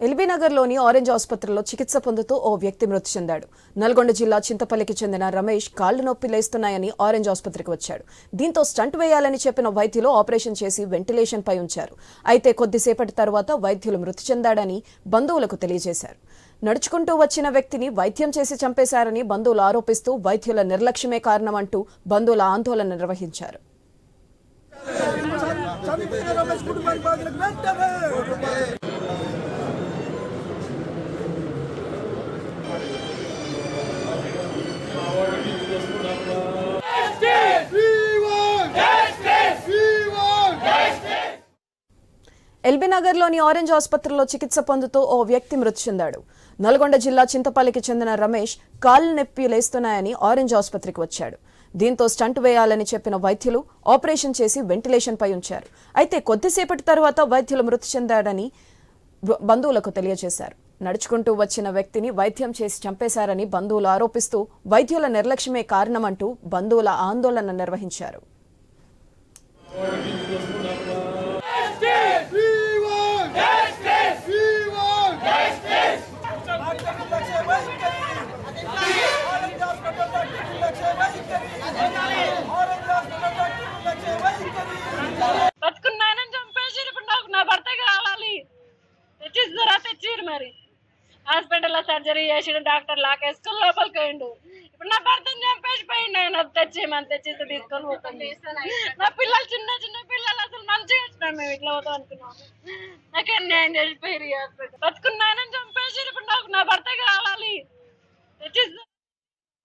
ఎల్బీనగర్లోని orange ఆసుపత్రిలో చికిత్స పొందుతూ ఓ వ్యక్తి మృతి చెందాడు. నల్గొండ జిల్లా చింతపల్లికి చెందిన రమేష్ కాళ్ళు నొప్పి లేస్తున్నాయని ఆరెంజ్ ఆసుపత్రికి వచ్చాడు. దీంతో స్టంట్ వేయాలని చెప్పిన వైద్యులు ఆపరేషన్ చేసి వెంటిలేషన్ పై ఉంచారు. అయితే కొద్దిసేపటి తర్వాత వైద్యులు మృతి చెందాడని బంధువులకు తెలియజేశారు. నడుచుకుంటూ వచ్చిన వ్యక్తిని వైద్యం చేసి చంపేశారని బంధువులు ఆరోపిస్తూ వైద్యుల నిర్లక్ష్యమే కారణమంటూ బంధువుల ఆందోళన నిర్వహించారు. చనిపోయిన రమేష్ కుటుంబానికి బాధ్యులకు వెంటనే ఎల్బీనగర్లోని ఆరెంజ్ ఆసుపత్రిలో చికిత్స పొందుతూ ఓ వ్యక్తి మృతి చెందాడు. నల్గొండ జిల్లా చింతపల్లికి చెందిన రమేష్ కాళ్ళు నొప్పి లేస్తున్నాయని ఆరెంజ్ ఆసుపత్రికి వచ్చాడు. దీంతో స్టంట్ వేయాలని చెప్పిన వైద్యులు ఆపరేషన్ చేసి వెంటిలేషన్ పై ఉంచారు. అయితే కొద్దిసేపటి తర్వాత వైద్యులు మృతి చెందాడని బంధువులకు తెలియజేశారు. నడుచుకుంటూ వచ్చిన వ్యక్తిని వైద్యం చేసి చంపేశారని బంధువులు ఆరోపిస్తూ వైద్యుల నిర్లక్ష్యమే కారణమంటూ బంధువుల ఆందోళన నిర్వహించారు We want justice. We want justice. Doctor నిర్లక్ష్య వైఖరి. ఆరెంజ్ హాస్పిటల్ డాక్టర్ నిర్లక్ష్య వైఖరి. ఆరెంజ్ హాస్పిటల్ డాక్టర్ నిర్లక్ష్య వైఖరి. బతుకున్నానని చంపేసి ఇప్పుడు నాకు నా భర్త కావాలి తెచ్చిస్తారా మరి. హాస్పిటల్లో సర్జరీ చేసిన డాక్టర్ లాకేసుకొని లోపలికి పోయిండు. ఇప్పుడు నా భర్తను చంపేసి పోయిండు ఆయన. మనం తెచ్చిస్తే తీసుకొని పోతుంది నా పిల్లలు చిన్న చిన్న పిల్లలు అసలు మంచిగా వచ్చినాం మేము ఇట్లా పోతాం అనుకున్నాం. నాకు న్యాయం చేసిపోయి హాస్పిటల్ బతుకున్నానని చంపేసి ఇప్పుడు నాకు